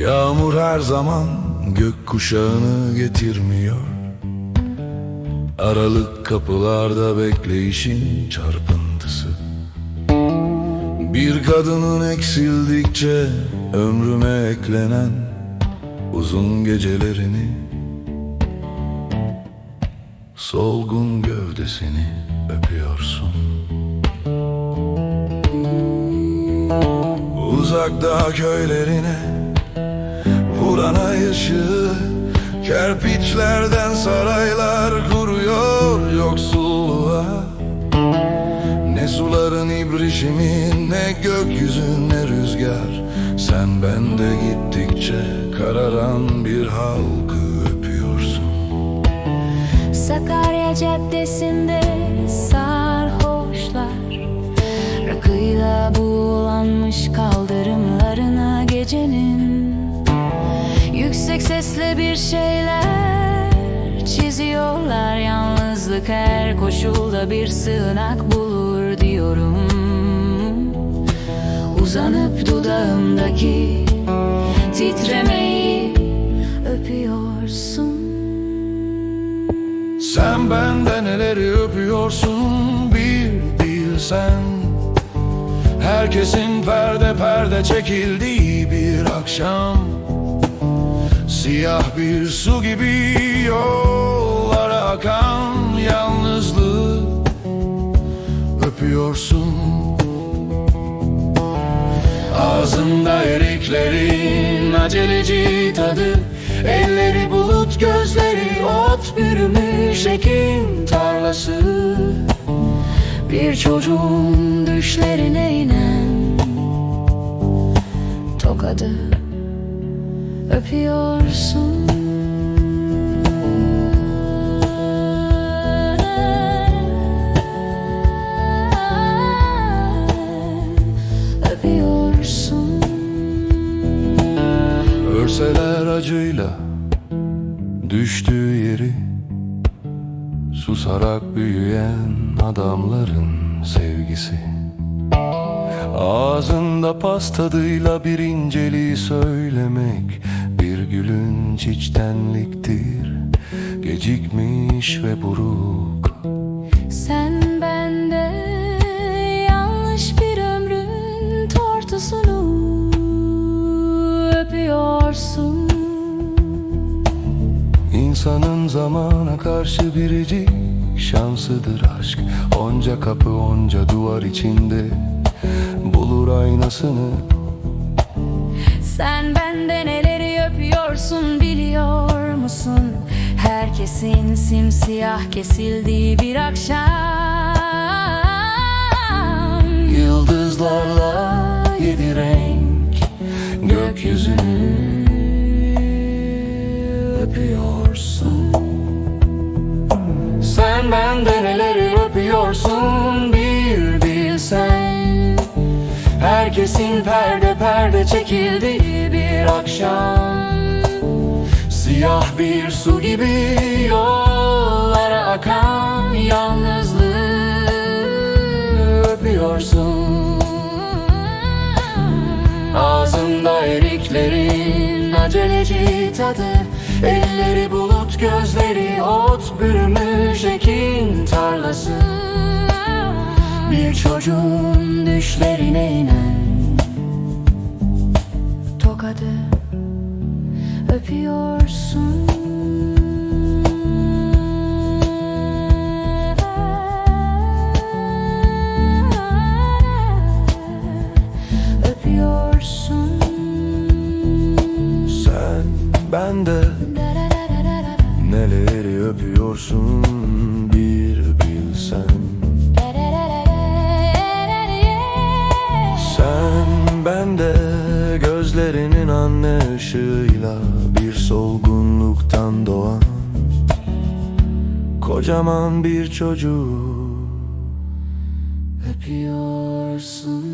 Yağmur her zaman gök kuşağını getirmiyor. Aralık kapılarda bekleyişin çarpıntısı. Bir kadının eksildikçe ömrüme eklenen Uzun gecelerini Solgun gövdesini öpüyorsun. Uzak dağ köylerine Vuran ay ışığı Kerpiçlerden saraylar kuruyor yoksulluğa. Ne suların ibrişimi ne gökyüzü ne rüzgar. Sen bende gittikçe kararan bir halkı öpüyorsun. Sakarya Caddesi'nde sarhoşlar Sesle bir şeyler çiziyorlar. Yalnızlık her koşulda bir sığınak bulur diyorum. Uzanıp dudağımdaki titremeyi öpüyorsun. Sen benden neleri öpüyorsun? Bir bilsen Herkesin perde perde çekildiği bir akşam Siyah bir su gibi yollara akan yalnızlığı öpüyorsun. Ağzında eriklerin aceleci tadı Elleri bulut gözleri ot bürümüş ekin tarlası. Bir çocuğun düşlerine inen Tokadı öpüyorsun. Öpüyorsun. Örseler acıyla düştüğü yeri Susarak büyüyen adamların sevgisi Ağzında pas tadıyla bir inceliği söylemek Bir gülün çiçtenliktir Gecikmiş ve buruk. Sen bende yanlış bir ömrün tortusunu öpüyorsun. İnsanın zamana karşı biricik şansıdır aşk. Onca kapı onca duvar içinde bulur aynasını. Sen bende neleri öpüyorsun biliyor musun? Herkesin simsiyah kesildiği bir akşam. Yıldızlarla yedi renk gökyüzünü öpüyorsun. Sen bende neleri öpüyorsun Herkesin perde perde çekildiği bir akşam. Siyah bir su gibi yollara akan yalnızlığı öpüyorsun. Ağzında eriklerin aceleci tadı Elleri bulut gözleri ot bürümüş ekin tarlası. Bir çocuğun düşlerine inen öpüyorsun Öpüyorsun. Sen da da neleri öpüyorsun bir bilsen. Sen bende gözlerinin anne ışığıyla solgunluktan doğan Kocaman bir çocuğu Öpüyorsun